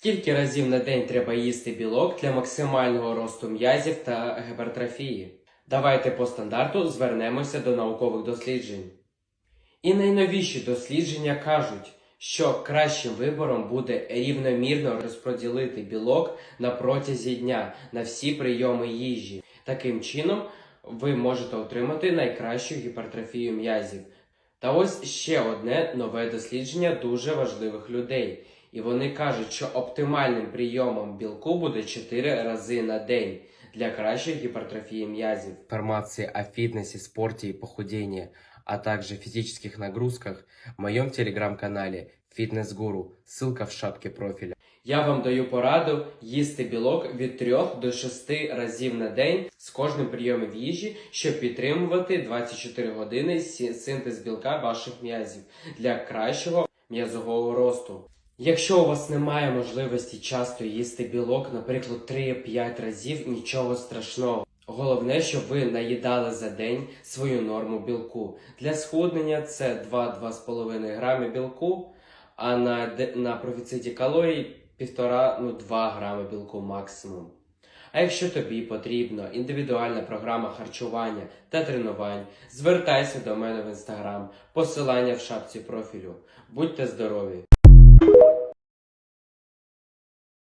Скільки разів на день треба їсти білок для максимального росту м'язів та гіпертрофії? Давайте по стандарту звернемося до наукових досліджень. І найновіші дослідження кажуть, що кращим вибором буде рівномірно розподілити білок на протязі дня на всі прийоми їжі. Таким чином, ви можете отримати найкращу гіпертрофію м'язів. Та ось ще одне нове дослідження дуже важливих людей. І вони кажуть, що оптимальним прийомом білку буде 4 рази на день для кращої гипертрофии мязев. Информации о фитнесе, спорте и похудении, а также физических нагрузках в моем телеграм-канале Фитнес Гуру. Ссылка в шапке профиля. Я вам даю пораду їсти білок від 3 до 6 разів на день з кожним прийомом їжі, щоб підтримувати 24 години синтез білка ваших м'язів для кращого м'язового росту. Якщо у вас немає можливості часто їсти білок, наприклад, 3-5 разів, нічого страшного. Головне, щоб ви наїдали за день свою норму білку. Для схуднення це 2-2,5 грами білку, а на, на профіциті калорій 1,5-2 грами білку максимум. А якщо тобі потрібна індивідуальна програма харчування та тренувань, звертайся до мене в інстаграм, посилання в шапці профілю. Будьте здорові!